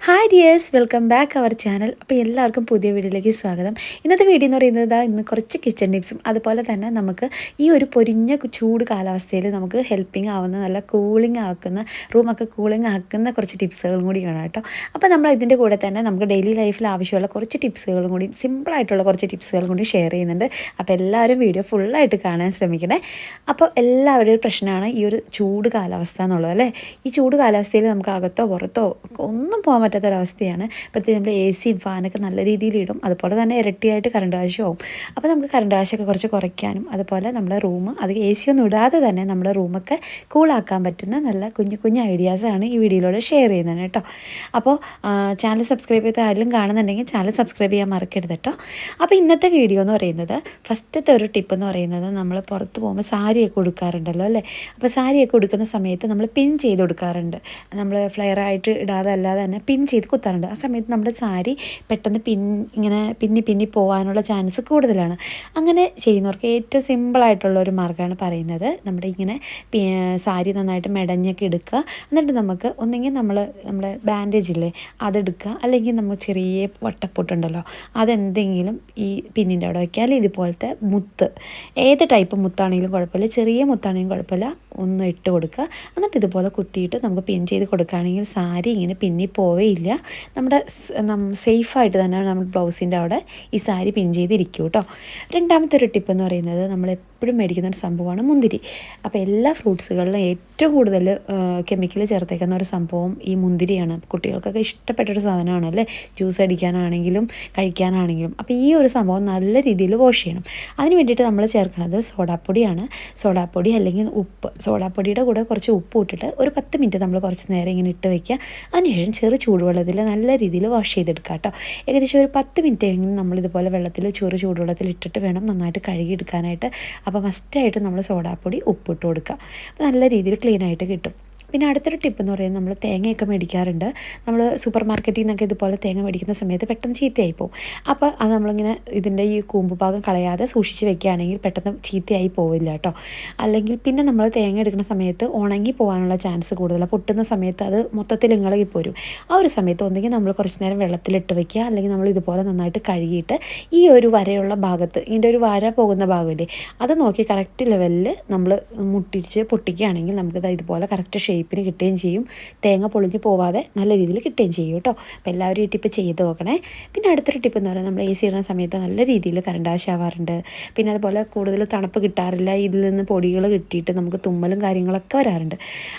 Hi dears welcome back our channel അപ്പോൾ എല്ലാവർക്കും പുതിയ വീഡിയോയിലേക്ക് സ്വാഗതം. ഇന്നത്തെ വീഡിയോ എന്ന് പറയുന്നത് ഇന്ന് കുറച്ച് കിച്ചൺ ടിപ്സും അതുപോലെ തന്നെ നമുക്ക് ഈ ഒരു പൊരിഞ്ഞ ചൂട് കാലാവസ്ഥയിൽ നമുക്ക് ഹെൽപ്പിംഗ് ആവുന്ന നല്ല കൂളിംഗ് ആക്കുന്ന റൂമൊക്കെ കൂളിംഗ് ആക്കുന്ന കുറച്ച് ടിപ്സുകളും കൂടി കാണാം കേട്ടോ. അപ്പോൾ നമ്മൾ ഇതിന്റെ കൂടെ തന്നെ നമുക്ക് ഡെയിലി ലൈഫിൽ ആവശ്യമുള്ള കുറച്ച് ടിപ്സുകളും കൂടി സിമ്പിളായിട്ടുള്ള കുറച്ച് ടിപ്സുകളും കൂടി ഷെയർ ചെയ്യുന്നുണ്ട്. അപ്പോൾ എല്ലാവരും വീഡിയോ ഫുള്ളായിട്ട് കാണാൻ ശ്രമിക്കണേ. അപ്പോൾ എല്ലാവരുടെയും പ്രശ്നമാണ് ഈ ഒരു ചൂട് കാലാവസ്ഥ എന്നുള്ളത് അല്ലേ? ഈ ചൂട് കാലാവസ്ഥയിൽ നമുക്ക് അകത്തോ പുറത്തോ ഒന്നും പോകാൻ പറ്റാത്തൊരവസ്ഥയാണ്. പ്രത്യേകിച്ച് നമ്മൾ എ സിയും ഫാനൊക്കെ നല്ല രീതിയിൽ ഇടും. അതുപോലെ തന്നെ ഇരട്ടിയായിട്ട് കറണ്ട് ആവശ്യമാവും അപ്പോൾ നമുക്ക് കറണ്ട് ആവശ്യമൊക്കെ കുറച്ച് കുറയ്ക്കാനും അതുപോലെ നമ്മുടെ റൂം അത് എ സി ഒന്നും ഇടാതെ തന്നെ നമ്മുടെ റൂമൊക്കെ കൂളാക്കാൻ പറ്റുന്ന നല്ല കുഞ്ഞു കുഞ്ഞു ഐഡിയാസാണ് ഈ വീഡിയോയിലൂടെ ഷെയർ ചെയ്യുന്നത് കേട്ടോ. അപ്പോൾ ചാനൽ സബ്സ്ക്രൈബ് ചെയ്ത് ആരെങ്കിലും കാണുന്നുണ്ടെങ്കിൽ ചാനൽ സബ്സ്ക്രൈബ് ചെയ്യാൻ മറക്കരുത് കേട്ടോ. അപ്പോൾ ഇന്നത്തെ വീഡിയോ എന്ന് പറയുന്നത് ഫസ്റ്റത്തെ ഒരു ടിപ്പ് എന്ന് പറയുന്നത് നമ്മൾ പുറത്ത് പോകുമ്പോൾ സാരിയൊക്കെ കൊടുക്കാറുണ്ടല്ലോ അല്ലേ? അപ്പോൾ സാരിയൊക്കെ കൊടുക്കുന്ന സമയത്ത് നമ്മൾ പിൻ ചെയ്ത് കൊടുക്കാറുണ്ട്. നമ്മൾ ഫ്ലെയറായിട്ട് ഇടാതെ അല്ലാതെ തന്നെ പിൻ ചെയ്ത് കുത്താറുണ്ട്. ആ സമയത്ത് നമ്മുടെ സാരി പെട്ടെന്ന് പിൻ ഇങ്ങനെ പിന്നി പിന്നി പോകാനുള്ള ചാൻസ് കൂടുതലാണ്. അങ്ങനെ ചെയ്യുന്നവർക്ക് ഏറ്റവും സിമ്പിളായിട്ടുള്ള ഒരു മാർഗമാണ് പറയുന്നത്. നമ്മുടെ ഇങ്ങനെ സാരി നന്നായിട്ട് മെടഞ്ഞൊക്കെ എടുക്കുക. എന്നിട്ട് നമുക്ക് ഒന്നെങ്കിൽ നമ്മൾ നമ്മുടെ ബാൻഡേജ് ഇല്ലേ അതെടുക്കുക. അല്ലെങ്കിൽ നമ്മൾ ചെറിയ വട്ടപ്പൊട്ടുണ്ടല്ലോ അതെന്തെങ്കിലും ഈ പിന്നിന്റെ അവിടെ വയ്ക്കുക അല്ലെങ്കിൽ ഇതുപോലത്തെ മുത്ത് ഏത് ടൈപ്പ് മുത്താണെങ്കിലും കുഴപ്പമില്ല. ചെറിയ മുത്താണെങ്കിലും കുഴപ്പമില്ല. ഒന്ന് ഇട്ട് കൊടുക്കുക. എന്നിട്ട് ഇതുപോലെ കുത്തിയിട്ട് നമുക്ക് പിൻ ചെയ്ത് കൊടുക്കുകയാണെങ്കിൽ സാരി ഇങ്ങനെ പിന്നി പോവേയില്ല. നമ്മുടെ സേഫായിട്ട് തന്നെ നമ്മൾ ബ്ലൗസിന്റെ അവിടെ ഈ സാരി പിൻ ചെയ്തിരിക്കും കേട്ടോ രണ്ടാമത്തെ ഒരു ടിപ്പ് എന്ന് പറയുന്നത് നമ്മൾ എപ്പോഴും മേടിക്കുന്ന ഒരു സംഭവമാണ് മുന്തിരി. അപ്പോൾ എല്ലാ ഫ്രൂട്ട്സുകളിലും ഏറ്റവും കൂടുതൽ കെമിക്കൽ ചേർത്തേക്കുന്ന ഒരു സംഭവം ഈ മുന്തിരിയാണ്. കുട്ടികൾക്കൊക്കെ ഇഷ്ടപ്പെട്ടൊരു സാധനമാണ് അല്ലേ? ജ്യൂസ് അടിക്കാനാണെങ്കിലും കഴിക്കാനാണെങ്കിലും. അപ്പോൾ ഈ ഒരു സംഭവം നല്ല രീതിയിൽ വാഷ് ചെയ്യണം. അതിന് വേണ്ടിയിട്ട് നമ്മൾ ചേർക്കുന്നത് സോഡാപ്പൊടിയാണ്. സോഡാപ്പൊടി അല്ലെങ്കിൽ ഉപ്പ്. സോഡാപ്പൊടിയുടെ കൂടെ കുറച്ച് ഉപ്പ് ഇട്ടിട്ട് ഒരു പത്ത് മിനിറ്റ് നമ്മൾ കുറച്ച് നേരം ഇങ്ങനെ ഇട്ട് വയ്ക്കുക. അതിനുശേഷം ചെറു ചൂടുവെള്ളത്തിൽ നല്ല രീതിയിൽ വാഷ് ചെയ്തെടുക്കുക കേട്ടോ. ഏകദേശം ഒരു പത്ത് മിനിറ്റ് എങ്കിലും നമ്മളിതുപോലെ വെള്ളത്തിൽ ചോറ് ചൂടുവെള്ളത്തിൽ ഇട്ടിട്ട് വേണം നന്നായിട്ട് കഴുകിയെടുക്കാനായിട്ട്. അപ്പോൾ മസ്റ്റായിട്ട് നമ്മൾ സോഡാപ്പൊടി ഉപ്പിട്ട് കൊടുക്കുക. അപ്പോൾ നല്ല രീതിയിൽ ക്ലീൻ ആയിട്ട് കിട്ടും. പിന്നെ അടുത്തൊരു ടിപ്പ് എന്ന് പറയുന്നത് നമ്മൾ തേങ്ങയൊക്കെ മേടിക്കാറുണ്ട്. നമ്മൾ സൂപ്പർ മാർക്കറ്റിൽ നിന്നൊക്കെ ഇതുപോലെ തേങ്ങ മേടിക്കുന്ന സമയത്ത് പെട്ടെന്ന് ചീത്തയായി പോകും അപ്പോൾ അത് നമ്മളിങ്ങനെ ഇതിന്റെ ഈ കൂമ്പ് ഭാഗം കളയാതെ സൂക്ഷിച്ച് വെക്കുകയാണെങ്കിൽ പെട്ടെന്ന് ചീത്തയായി പോവില്ല കേട്ടോ. അല്ലെങ്കിൽ പിന്നെ നമ്മൾ തേങ്ങ എടുക്കുന്ന സമയത്ത് ഉണങ്ങി പോകാനുള്ള ചാൻസ് കൂടുതലാണ് പൊട്ടുന്ന സമയത്ത് അത് മൊത്തത്തിൽ ഇങ്ങളകി പോരും. ആ ഒരു സമയത്ത് ഒന്നെങ്കിൽ നമ്മൾ കുറച്ച് നേരം വെള്ളത്തിലിട്ട് വെക്കുക. അല്ലെങ്കിൽ നമ്മൾ ഇതുപോലെ നന്നായിട്ട് കഴുകിയിട്ട് ഈ ഒരു വരയുള്ള ഭാഗത്ത് ഇതിന്റെ ഒരു വര പോകുന്ന ഭാഗമില്ലേ അത് നോക്കി കറക്റ്റ് ലെവലിൽ നമ്മൾ മുട്ടിച്ച് പൊട്ടിക്കുകയാണെങ്കിൽ നമുക്കിത് ഇതുപോലെ കറക്റ്റ് ഷേപ്പ് ഷേപ്പിന് കിട്ടുകയും ചെയ്യും. തേങ്ങ പൊളിഞ്ഞ് പോവാതെ നല്ല രീതിയിൽ കിട്ടുകയും ചെയ്യും കേട്ടോ. അപ്പോൾ എല്ലാവരും ഈ ടിപ്പ് ചെയ്ത് നോക്കണേ. പിന്നെ അടുത്തൊരു ടിപ്പ് എന്ന് പറയുന്നത് നമ്മൾ എ സി ഇടുന്ന സമയത്ത് നല്ല രീതിയിൽ കറണ്ട് ആവശ്യമാവാറുണ്ട് പിന്നെ അതുപോലെ കൂടുതൽ തണുപ്പ് കിട്ടാറില്ല. ഇതിൽ നിന്ന് പൊടികൾ കിട്ടിയിട്ട് നമുക്ക് തുമ്മലും കാര്യങ്ങളൊക്കെ വരാറുണ്ട്.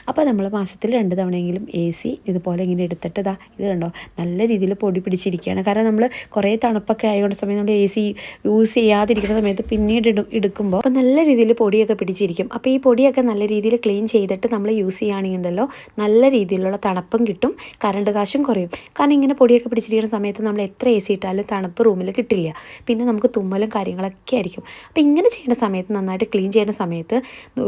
അപ്പോൾ നമ്മൾ മാസത്തിൽ രണ്ട് തവണയെങ്കിലും എ സി ഇതുപോലെ ഇങ്ങനെ എടുത്തിട്ട് ഇതാ ഇത് കണ്ടോ? നല്ല രീതിയിൽ പൊടി പിടിച്ചിരിക്കുകയാണ്. കാരണം നമ്മൾ കുറേ തണുപ്പൊക്കെ ആയതുകൊണ്ട് സമയം നമ്മൾ എ സി യൂസ് ചെയ്യാതിരിക്കുന്ന സമയത്ത് പിന്നീട് എടുക്കുമ്പോൾ അപ്പോൾ നല്ല രീതിയിൽ പൊടിയൊക്കെ പിടിച്ചിരിക്കും. അപ്പോൾ ഈ പൊടിയൊക്കെ നല്ല രീതിയിൽ ക്ലീൻ ചെയ്തിട്ട് നമ്മൾ യൂസ് ചെയ്യുകയാണെങ്കിൽ ഉണ്ടല്ലോ. നല്ല രീതിയിലുള്ള തണുപ്പും കിട്ടും കറണ്ട് കാശും കുറയും. കാരണം ഇങ്ങനെ പൊടിയൊക്കെ പിടിച്ചിരിക്കുന്ന സമയത്ത് നമ്മൾ എത്ര എ സി ഇട്ടാലും തണുപ്പ് റൂമിൽ കിട്ടില്ല. പിന്നെ നമുക്ക് തുമ്മലും കാര്യങ്ങളൊക്കെ ആയിരിക്കും. അപ്പോൾ ഇങ്ങനെ ചെയ്യുന്ന സമയത്ത് നന്നായിട്ട് ക്ലീൻ ചെയ്യുന്ന സമയത്ത്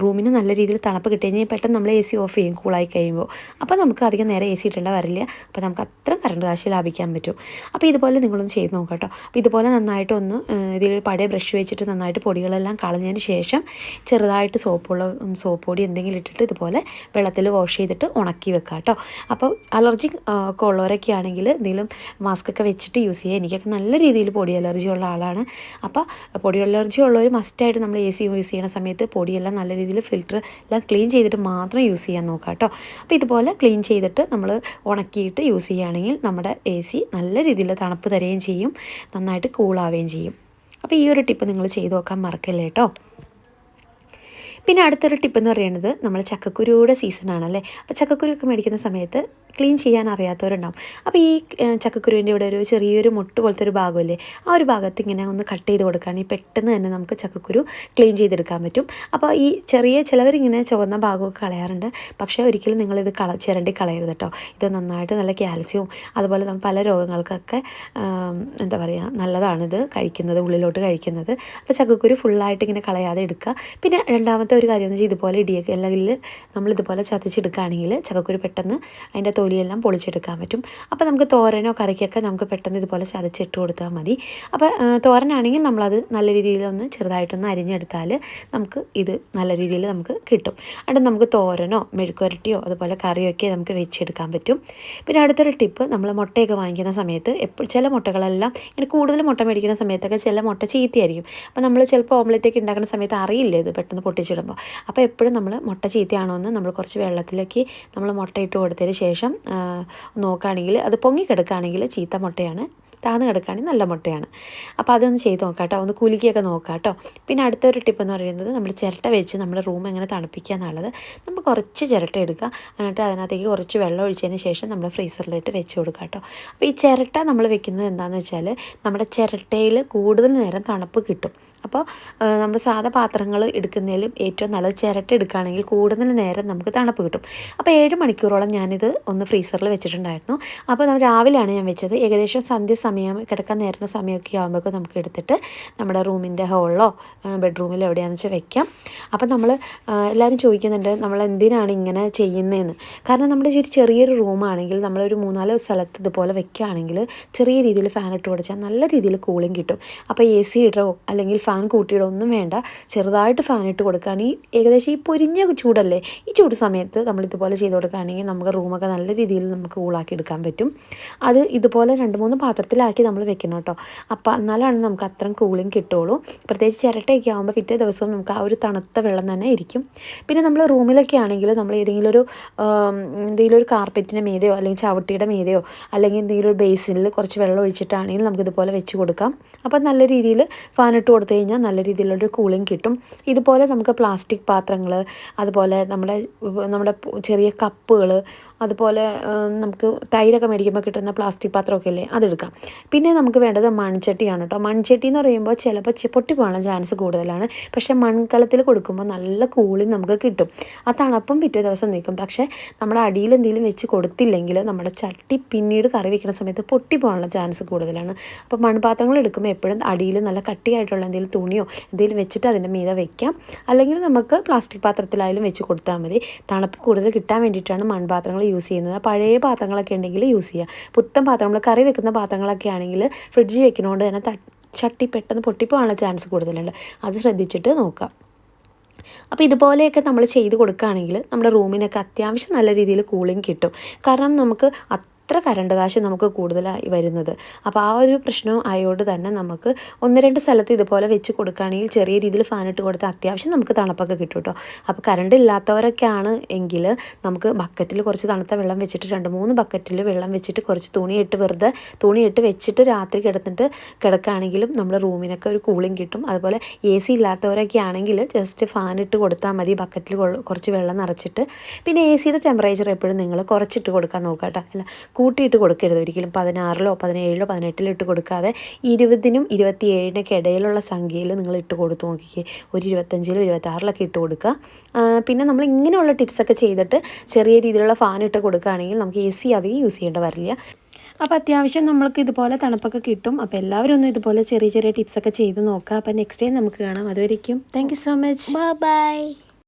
റൂമിന് നല്ല രീതിയിൽ തണുപ്പ് കിട്ടി കഴിഞ്ഞാൽ പെട്ടെന്ന് നമ്മൾ എ സി ഓഫ് ചെയ്യും കൂളായി കഴിയുമ്പോൾ. അപ്പോൾ നമുക്ക് അധികം നേരം എ സി ഇട്ടേണ്ട വരില്ല അപ്പോൾ നമുക്ക് അത്ര കറണ്ട് കാശ് ലാഭിക്കാൻ പറ്റും. അപ്പോൾ ഇതുപോലെ നിങ്ങളൊന്ന് ചെയ്ത് നോക്കാം കേട്ടോ. അപ്പോൾ ഇതുപോലെ നന്നായിട്ടൊന്ന് ഇതിൽ പഴയ ബ്രഷ് വെച്ചിട്ട് നന്നായിട്ട് പൊടികളെല്ലാം കളഞ്ഞതിന് ശേഷം ചെറുതായിട്ട് സോപ്പുള്ള സോപ്പ് പൊടി എന്തെങ്കിലും ഇട്ടിട്ട് ഇതുപോലെ വെള്ളത്തിൽ വാഷ് ചെയ്തിട്ട് ഉണക്കി വെക്കുക കേട്ടോ അപ്പോൾ അലർജി ഒക്കെ ഉള്ളവരൊക്കെ ആണെങ്കിൽ എന്തെങ്കിലും മാസ്ക് ഒക്കെ വെച്ചിട്ട് യൂസ് ചെയ്യുക എനിക്കൊക്കെ നല്ല രീതിയിൽ പൊടി അലർജി ഉള്ള ആളാണ്. അപ്പോൾ പൊടി അലർജി ഉള്ളവർ മസ്റ്റായിട്ട് നമ്മൾ എ സി യൂസ് ചെയ്യുന്ന സമയത്ത് പൊടിയെല്ലാം നല്ല രീതിയിൽ ഫിൽറ്റർ എല്ലാം ക്ലീൻ ചെയ്തിട്ട് മാത്രം യൂസ് ചെയ്യാൻ നോക്കുക കേട്ടോ അപ്പോൾ ഇതുപോലെ ക്ലീൻ ചെയ്തിട്ട് നമ്മൾ ഉണക്കിയിട്ട് യൂസ് ചെയ്യുകയാണെങ്കിൽ നമ്മുടെ എ സി നല്ല രീതിയിൽ തണുപ്പ് തരുകയും ചെയ്യും. നന്നായിട്ട് കൂളാവുകയും ചെയ്യും. അപ്പോൾ ഈ ഒരു ടിപ്പ് നിങ്ങൾ ചെയ്തു നോക്കാൻ മറക്കല്ലേ കേട്ടോ പിന്നെ അടുത്തൊരു ടിപ്പ് എന്ന് പറയുന്നത് നമ്മൾ ചക്കക്കുരുയുടെ സീസണാണല്ലേ അപ്പോൾ ചക്കക്കുരു ഒക്കെ മേടിക്കുന്ന സമയത്ത് ക്ലീൻ ചെയ്യാൻ അറിയാത്തവരുണ്ടാവും. അപ്പോൾ ഈ ചക്കക്കുരുവിന്റെ ഇവിടെ ഒരു ചെറിയൊരു മുട്ട് പോലത്തെ ഒരു ഭാഗമല്ലേ ആ ഒരു ഭാഗത്ത് ഇങ്ങനെ ഒന്ന് കട്ട് ചെയ്ത് കൊടുക്കുകയാണെങ്കിൽ പെട്ടെന്ന് തന്നെ നമുക്ക് ചക്കക്കുരു ക്ലീൻ ചെയ്തെടുക്കാൻ പറ്റും. അപ്പോൾ ഈ ചെറിയ ചിലവരിങ്ങനെ ചുവന്ന ഭാഗമൊക്കെ കളയാറുണ്ട്. പക്ഷേ ഒരിക്കലും നിങ്ങളിത് കള ചിരണ്ടി കളയരുത് കേട്ടോ. ഇത് നന്നായിട്ട് നല്ല കാൽസ്യവും അതുപോലെ നമ്മൾ പല രോഗങ്ങൾക്കൊക്കെ എന്താ പറയുക നല്ലതാണിത് കഴിക്കുന്നത് ഉള്ളിലോട്ട് കഴിക്കുന്നത്. അപ്പോൾ ചക്കക്കുരു ഫുള്ളായിട്ട് ഇങ്ങനെ കളയാതെ എടുക്കുക. പിന്നെ രണ്ടാമത്തെ ഒരു കാര്യം എന്ന് വെച്ചാൽ ഇതുപോലെ ഇടിയൊക്കെ അല്ലെങ്കിൽ നമ്മൾ ഇതുപോലെ ചതച്ചെടുക്കുകയാണെങ്കിൽ ചക്കക്കുരു പെട്ടെന്ന് അതിന്റെ തൊലിയെല്ലാം പൊളിച്ചെടുക്കാൻ പറ്റും. അപ്പോൾ നമുക്ക് തോരനോ കറിക്കൊക്കെ നമുക്ക് പെട്ടെന്ന് ഇതുപോലെ ചതച്ചിട്ട് കൊടുത്താൽ മതി. അപ്പോൾ തോരനാണെങ്കിൽ നമ്മളത് നല്ല രീതിയിലൊന്ന് ചെറുതായിട്ടൊന്ന് അരിഞ്ഞെടുത്താൽ നമുക്ക് ഇത് നല്ല രീതിയിൽ നമുക്ക് കിട്ടും. അവിടെ നമുക്ക് തോരനോ മെഴുക്കുരട്ടിയോ അതുപോലെ കറിയൊക്കെ നമുക്ക് വെച്ചെടുക്കാൻ പറ്റും. പിന്നെ അടുത്തൊരു ടിപ്പ് നമ്മൾ മുട്ടയൊക്കെ വാങ്ങിക്കുന്ന സമയത്ത് എപ്പോൾ ചില മുട്ടകളെല്ലാം ഇങ്ങനെ കൂടുതൽ മുട്ട മേടിക്കുന്ന സമയത്തൊക്കെ ചില മുട്ട ചീത്തയായിരിക്കും. അപ്പോൾ നമ്മൾ ചിലപ്പോൾ ഓംലെറ്റ് ഒക്കെ ഉണ്ടാക്കുന്ന സമയത്ത് അറിയില്ല ഇത് പെട്ടെന്ന് പൊട്ടിച്ചിടുമ്പോൾ അപ്പോൾ എപ്പോഴും നമ്മൾ മുട്ട ചീത്തയാണോ എന്ന് നമ്മൾ കുറച്ച് വെള്ളത്തിലേക്ക് നമ്മൾ മുട്ട ഇട്ട് കൊടുത്തതിന് ശേഷം നോക്കുകയാണെങ്കിൽ അത് പൊങ്ങിക്കിടക്കുകയാണെങ്കിൽ ചീത്ത മുട്ടയാണ് താന്ന് കിടക്കുകയാണെങ്കിൽ നല്ല മുട്ടയാണ്. അപ്പോൾ അതൊന്ന് ചെയ്ത് നോക്കാം കേട്ടോ ഒന്ന് കുലുക്കിയൊക്കെ നോക്കാം കേട്ടോ പിന്നെ അടുത്തൊരു ടിപ്പ് എന്ന് പറയുന്നത് നമ്മൾ ചിരട്ട വെച്ച് നമ്മുടെ റൂം എങ്ങനെ തണുപ്പിക്കുക എന്നുള്ളത് നമ്മൾ കുറച്ച് ചിരട്ട എടുക്കുക. എന്നിട്ട് അതിനകത്തേക്ക് കുറച്ച് വെള്ളം ഒഴിച്ചതിന് ശേഷം നമ്മൾ ഫ്രീസറിലിട്ട് വെച്ച് കൊടുക്കുക കേട്ടോ. അപ്പോൾ ഈ ചിരട്ട നമ്മൾ വെക്കുന്നത് എന്താണെന്ന് വെച്ചാൽ നമ്മുടെ ചിരട്ടയിൽ കൂടുതൽ നേരം തണുപ്പ് കിട്ടും. അപ്പോൾ നമ്മൾ സാധാ പാത്രങ്ങൾ എടുക്കുന്നതിലും ഏറ്റവും നല്ലത് ചിരട്ട എടുക്കുകയാണെങ്കിൽ കൂടുതൽ നേരം നമുക്ക് തണുപ്പ് കിട്ടും. അപ്പോൾ ഏഴ് മണിക്കൂറോളം ഞാനിത് ഒന്ന് ഫ്രീസറിൽ വെച്ചിട്ടുണ്ടായിരുന്നു. അപ്പോൾ നമ്മൾ രാവിലെയാണ് ഞാൻ വെച്ചത്. ഏകദേശം സന്ധ്യ സമയം കിടക്കാൻ നേരുന്ന സമയമൊക്കെ ആകുമ്പോഴേക്കും നമുക്ക് എടുത്തിട്ട് നമ്മുടെ റൂമിന്റെ ഹോളിലോ ബെഡ്റൂമിലോ എവിടെയാണെന്ന് വെച്ചാൽ വെക്കാം. അപ്പോൾ നമ്മൾ എല്ലാവരും ചോദിക്കുന്നുണ്ട് നമ്മൾ എന്തിനാണ് ഇങ്ങനെ ചെയ്യുന്നതെന്ന്. കാരണം നമ്മുടെ ഒരു ചെറിയൊരു റൂമാണെങ്കിൽ നമ്മളൊരു മൂന്നാൽ സ്ഥലത്ത് ഇതുപോലെ വെക്കുകയാണെങ്കിൽ ചെറിയ രീതിയിൽ ഫാൻ ഇട്ട് കൊടുത്താൽ നല്ല രീതിയിൽ കൂളിംഗ് കിട്ടും. അപ്പോൾ എ സി ഇടോ അല്ലെങ്കിൽ ഫാൻ കൂട്ടിയിടോ ഒന്നും വേണ്ട. ചെറുതായിട്ട് ഫാൻ ഇട്ട് കൊടുക്കുകയാണെങ്കിൽ ഏകദേശം ഈ പൊരിഞ്ഞ ചൂടല്ലേ ഈ ചൂട് സമയത്ത് നമ്മൾ ഇതുപോലെ ചെയ്ത് കൊടുക്കുകയാണെങ്കിൽ നമുക്ക് റൂമൊക്കെ നല്ല രീതിയിൽ നമുക്ക് കൂളാക്കി എടുക്കാൻ പറ്റും. അത് ഇതുപോലെ രണ്ട് മൂന്ന് പാത്രത്തിലാക്കി നമ്മൾ വെക്കണം കേട്ടോ. അപ്പോൾ എന്നാലാണ് നമുക്ക് അത്രയും കൂളിങ് കിട്ടുള്ളൂ പ്രത്യേകിച്ച് ചിരട്ടയൊക്കെ ആകുമ്പോൾ പിറ്റേ ദിവസവും നമുക്ക് ആ ഒരു തണുത്ത വെള്ളം തന്നെ ഇരിക്കും. പിന്നെ നമ്മൾ റൂമിലൊക്കെ ആണെങ്കിൽ നമ്മൾ ഏതെങ്കിലും ഒരു എന്തെങ്കിലും ഒരു കാർപ്പറ്റിന്റെ മീതയോ അല്ലെങ്കിൽ ചവിട്ടിയുടെ മീതയോ അല്ലെങ്കിൽ എന്തെങ്കിലും ഒരു ബേസിനിൽ കുറച്ച് വെള്ളം ഒഴിച്ചിട്ടാണെങ്കിൽ നമുക്ക് ഇതുപോലെ വെച്ച് കൊടുക്കാം. അപ്പോൾ നല്ല രീതിയിൽ ഫാൻ ഇട്ട് കൊടുത്തു കഴിഞ്ഞാൽ നല്ല രീതിയിലുള്ളൊരു കൂളിംഗ് കിട്ടും. ഇതുപോലെ നമുക്ക് പ്ലാസ്റ്റിക് പാത്രങ്ങൾ അതുപോലെ നമ്മുടെ നമ്മുടെ ചെറിയ കപ്പുകൾ അതുപോലെ നമുക്ക് തൈരൊക്കെ മേടിക്കുമ്പോൾ കിട്ടുന്ന പ്ലാസ്റ്റിക് പാത്രമൊക്കെ അല്ലേ അതെടുക്കാം. പിന്നെ നമുക്ക് വേണ്ടത് മൺചട്ടിയാണ് കേട്ടോ മൺചട്ടി എന്ന് പറയുമ്പോൾ ചിലപ്പോൾ പൊട്ടി പോകാനുള്ള ചാൻസ് കൂടുതലാണ്. പക്ഷേ മൺകലത്തിൽ കൊടുക്കുമ്പോൾ നല്ല കൂളിംഗ് നമുക്ക് കിട്ടും. ആ തണുപ്പും പിറ്റേ ദിവസം നിൽക്കും. പക്ഷേ നമ്മുടെ അടിയിൽ എന്തെങ്കിലും വെച്ച് കൊടുത്തില്ലെങ്കിൽ നമ്മുടെ ചട്ടി പിന്നീട് കറി വെക്കുന്ന സമയത്ത് പൊട്ടി പോകാനുള്ള ചാൻസ് കൂടുതലാണ്. അപ്പോൾ മൺപാത്രങ്ങൾ എടുക്കുമ്പോൾ എപ്പോഴും അടിയിൽ നല്ല കട്ടിയായിട്ടുള്ള എന്തെങ്കിലും തുണിയോ എന്തെങ്കിലും വെച്ചിട്ട് അതിന്റെ മീതെ വെക്കാം. അല്ലെങ്കിൽ നമുക്ക് പ്ലാസ്റ്റിക് പാത്രത്തിലായാലും വെച്ച് കൊടുത്താൽ മതി. തണുപ്പ് കൂടുതൽ കിട്ടാൻ വേണ്ടിയിട്ടാണ് മൺപാത്രങ്ങൾ യൂസ് ചെയ്യുന്നത്. പഴയ പാത്രങ്ങളൊക്കെ ഉണ്ടെങ്കിൽ യൂസ് ചെയ്യുക പുത്തൻ പാത്രം നമ്മൾ കറി വെക്കുന്ന പാത്രങ്ങളൊക്കെ ആണെങ്കിൽ ഫ്രിഡ്ജിൽ വെക്കുന്നതുകൊണ്ട് തന്നെ ചട്ടി പെട്ടെന്ന് പൊട്ടിപ്പോകാനുള്ള ചാൻസ് കൂടുതലുണ്ട്. അത് ശ്രദ്ധിച്ചിട്ട് നോക്കാം. അപ്പോൾ ഇതുപോലെയൊക്കെ നമ്മൾ ചെയ്ത് കൊടുക്കുകയാണെങ്കിൽ നമ്മുടെ റൂമിനൊക്കെ അത്യാവശ്യം നല്ല രീതിയിൽ കൂളിംഗ് കിട്ടും. കാരണം നമുക്ക് അത്ര കറണ്ട് കാശ് നമുക്ക് കൂടുതലായി വരുന്നത്. അപ്പോൾ ആ ഒരു പ്രശ്നം ആയതുകൊണ്ട് തന്നെ നമുക്ക് ഒന്ന് രണ്ട് സ്ഥലത്ത് ഇതുപോലെ വെച്ച് കൊടുക്കുകയാണെങ്കിൽ ചെറിയ രീതിയിൽ ഫാൻ ഇട്ട് കൊടുത്താൽ അത്യാവശ്യം നമുക്ക് തണുപ്പൊക്കെ കിട്ടും കേട്ടോ അപ്പോൾ കറണ്ട് ഇല്ലാത്തവരൊക്കെയാണ് എങ്കിൽ നമുക്ക് ബക്കറ്റിൽ കുറച്ച് തണുത്ത വെള്ളം വെച്ചിട്ട് രണ്ട് മൂന്ന് ബക്കറ്റിൽ വെള്ളം വെച്ചിട്ട് കുറച്ച് തുണിയിട്ട് വെറുതെ തുണിയിട്ട് വെച്ചിട്ട് രാത്രി കിടന്നിട്ട് കിടക്കുകയാണെങ്കിലും നമ്മുടെ റൂമിനൊക്കെ ഒരു കൂളിംഗ് കിട്ടും. അതുപോലെ എ സി ഇല്ലാത്തവരൊക്കെ ആണെങ്കിൽ ജസ്റ്റ് ഫാൻ ഇട്ട് കൊടുത്താൽ മതി ബക്കറ്റിൽ കുറച്ച് വെള്ളം നിറച്ചിട്ട്. പിന്നെ എ സിയുടെ ടെമ്പറേച്ചർ എപ്പോഴും നിങ്ങൾ കുറച്ചിട്ട് കൊടുക്കാൻ നോക്കാം കേട്ടോ അല്ല കൂട്ടിയിട്ട് കൊടുക്കരുത് ഒരിക്കലും. പതിനാറിലോ പതിനേഴിലോ പതിനെട്ടിലോ ഇട്ട് കൊടുക്കാതെ ഇരുപതിനും ഇരുപത്തിയേഴിനൊക്കെ ഇടയിലുള്ള സംഖ്യയിൽ നിങ്ങൾ ഇട്ട് കൊടുത്ത് നോക്കിക്കേ. ഒരു ഇരുപത്തഞ്ചിലോ ഇരുപത്താറിലൊക്കെ ഇട്ട് കൊടുക്കുക. പിന്നെ നമ്മൾ ഇങ്ങനെയുള്ള ടിപ്സൊക്കെ ചെയ്തിട്ട് ചെറിയ രീതിയിലുള്ള ഫാൻ ഇട്ട് കൊടുക്കുകയാണെങ്കിൽ നമുക്ക് എ സി അധികം യൂസ് ചെയ്യേണ്ട വരില്ല. അപ്പോൾ അത്യാവശ്യം നമ്മൾക്ക് ഇതുപോലെ തണുപ്പൊക്കെ കിട്ടും. അപ്പോൾ എല്ലാവരും ഒന്നും ഇതുപോലെ ചെറിയ ചെറിയ ടിപ്സൊക്കെ ചെയ്ത് നോക്കുക. അപ്പോൾ നെക്സ്റ്റ് ടൈം നമുക്ക് കാണാം. അതുവരേക്കും. Thank so much bye.